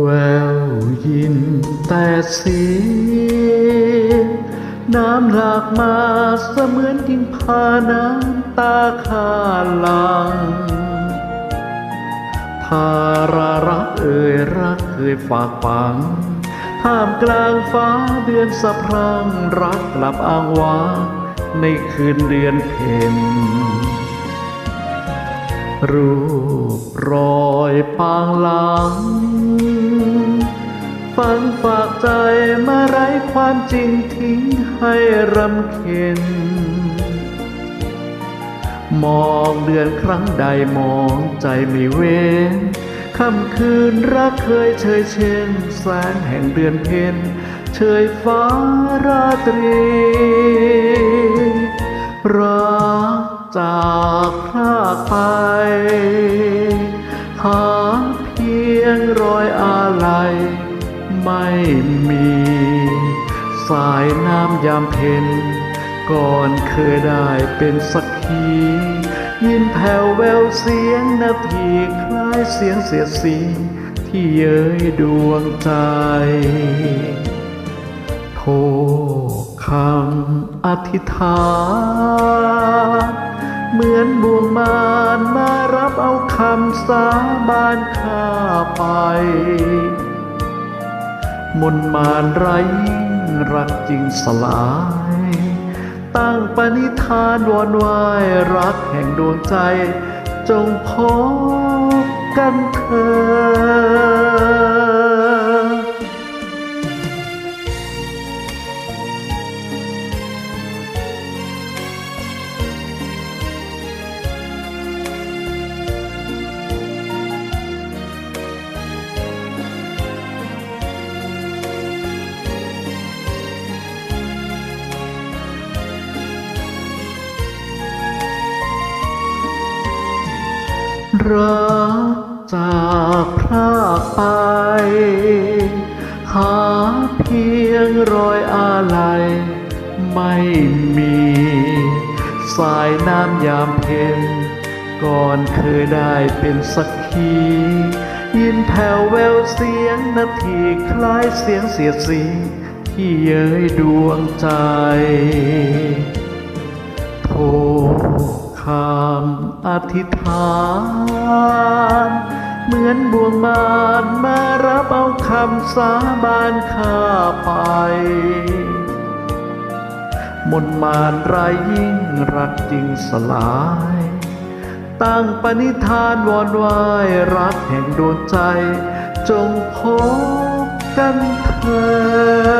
แววยินแต่เสียงน้ำหลากมาเสมือนกิ่งพาน้ำตาข้าลังภารารักเอ่ยรักเคยฝากฝังท่ามกลางฟ้าเดือนสะพรังรักกลับอ้างว้างในคืนเดือนเพ็ญรูปรอยปางหลัง ฝันฝากใจมาไร้ความจริงทิ้งให้รำเค็ญมองเดือนครั้งใดมองใจไม่เว้นค่ำคืนรักเคยเชยเช่นแสงแห่งเดือนเพ็ญเชยฟ้าราตรีรักจากพรากไป หาเพียงรอยอาล ไม่มี สายน้ำยามเพ็ญก่อนเคยได้เป็นสักขียินแผ่วแววเสียงนาทีคล้ายเสียงเสียดสีที่เย้ยดวงใจ โทคำอธิษฐานเหมือนบ่วงมารมารับเอาคำสาบานข้าไป มนมานไร้รักจริงสลาย ตั้งปณิธานวอนไหวรักแห่งดวงใจ จงพบกันเถิด รักจากพรากไป หาเพียงรอยอาลัย ไม่มี สายน้ำยามเพ็ญก่อนเคยได้เป็นสักขียินแผ่วแววเสียงนาทีคล้ายเสียงเสียดสีที่เย้ยดวงใจ โทคำอธิษฐาน อนบ่วงมารมารับเอาคำสาบานข้าไป มนต์มารรายยิ่งรักจริงสลาย ตั้งปณิธานวอนไหวรักแห่งดวงใจ จงพบกันเถิด